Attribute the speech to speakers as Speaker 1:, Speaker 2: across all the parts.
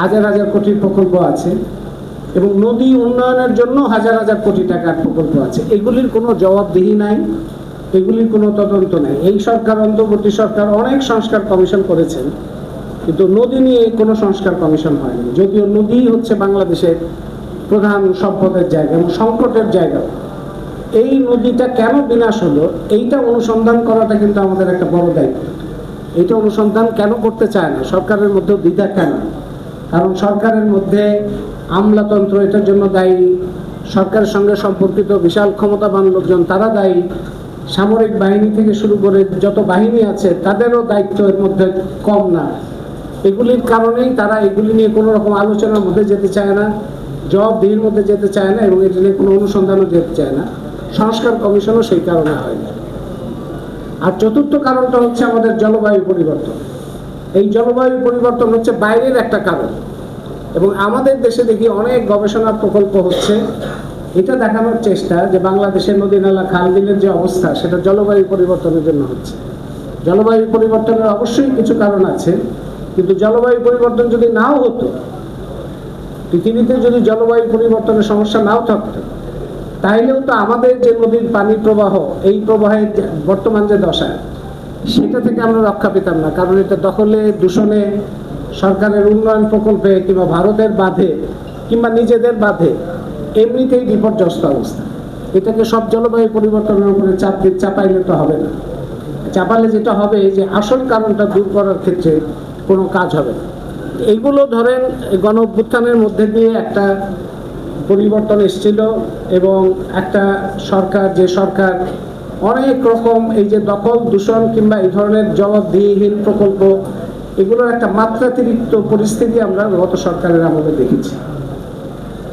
Speaker 1: হাজার হাজার কোটির প্রকল্প আছে এবং নদী উন্নয়নের জন্য হাজার হাজার কোটি টাকার প্রকল্প আছে। এগুলির কোনো জবাবদিহি নাই, এগুলির কোনো তদন্ত নাই। এই সরকার, অন্তর্বর্তী সরকার অনেক সংস্কার কমিশন করেছেন, কিন্তু নদী নিয়ে কোনো সংস্কার কমিশন হয়নি। যদিও নদী হচ্ছে বাংলাদেশের প্রধান সম্পদের জায়গা এবং সংকটের জায়গা। এই নদীটা কেন বিনাশ হলো, এইটা অনুসন্ধান করাটা কিন্তু আমাদের একটা বড় দায়িত্ব। এটা অনুসন্ধান কেন করতে চায় না? সরকারের মধ্যে দ্বিধা কেন? কারণ সরকারের মধ্যে আমলাতন্ত্র, এটার জন্য দায়ী। সরকারের সঙ্গে সম্পর্কিত বিশাল ক্ষমতাবান লোকজন, তারা দায়ী। সামরিক বাহিনী থেকে শুরু করে যত বাহিনী আছে, তাদেরও দায়িত্ব এর মধ্যে কম না। এগুলির কারণেই তারা এগুলি নিয়ে কোনো রকম আলোচনার মধ্যে যেতে চায় না জব জবাবদিহির মধ্যে যেতে চায় না এবং এটা নিয়ে কোনো অনুসন্ধানও যেতে চায় না। সংস্কার কমিশনও সেই কারণে হয় না। আর চতুর্থ কারণটা হচ্ছে আমাদের জলবায়ু পরিবর্তন। এই জলবায়ু পরিবর্তন হচ্ছে বাইরের একটা কারণ। এবং আমাদের দেশে দেখি অনেক গবেষণা প্রকল্প হচ্ছে। এটা দেখানোর চেষ্টা যে বাংলাদেশের নদী নালা খাল বিলের যে অবস্থা, সেটা জলবায়ু পরিবর্তনের জন্য হচ্ছে। জলবায়ু পরিবর্তনের অবশ্যই কিছু কারণ আছে, কিন্তু জলবায়ু পরিবর্তন যদি নাও হতো, পৃথিবীতে যদি জলবায়ু পরিবর্তনের সমস্যা নাও থাকতো, তাইলেও তো আমাদের যে নদীর পানি প্রবাহ, এই প্রবাহের বর্তমান যে দশা সেটা থেকে আমরা রক্ষা পেতাম না। কারণ এটা দখলে, দূষণে সরকারের উন্নয়ন প্রকল্পে কিংবা ভারতের বাঁধে কিংবা নিজেদের বাঁধে এমনিতেই বিপর্যস্ত অবস্থা। এটাকে সব জলবায়ু পরিবর্তনের উপরে চাপ চাপাইলে তো হবে না। চাপালে যেটা হবে যে আসল কারণটা দূর করার ক্ষেত্রে কোনো কাজ হবে না। এইগুলো ধরেন গণ অভ্যুত্থানের মধ্যে দিয়ে একটা পরিবর্তন এসেছিল এবং একটা সরকার, যে সরকার অনেক রকম এই যে দখল, দূষণ কিংবা এই ধরনের জবাবদিহিহীন প্রকল্প, এগুলোর একটা মাত্রাতিরিক্ত পরিস্থিতি আমরা গত সরকারের আমলে দেখেছি।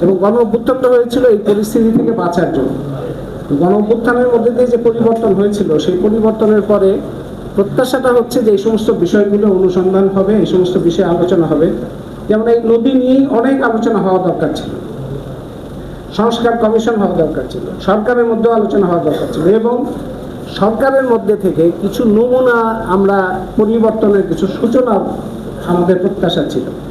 Speaker 1: এবং গণ অভ্যুত্থানটা হয়েছিল এই পরিস্থিতি থেকে বাঁচার জন্য। গণ অভ্যুত্থানের মধ্যে দিয়ে যে পরিবর্তন হয়েছিল, সেই পরিবর্তনের পরে প্রত্যাশাটা হচ্ছে যে এই সমস্ত বিষয়গুলো অনুসন্ধান হবে, এই সমস্ত বিষয়ে আলোচনা হবে। যেমন এই নদী নিয়েই অনেক আলোচনা হওয়া দরকার ছিল। সংস্কার কমিশন হওয়া দরকার ছিল। সরকারের মধ্যেও আলোচনা হওয়া দরকার ছিল এবং সরকারের মধ্যে থেকে কিছু নমুনা আমরা পরিবর্তনের কিছু সূচনা আমাদের প্রত্যাশা ছিল।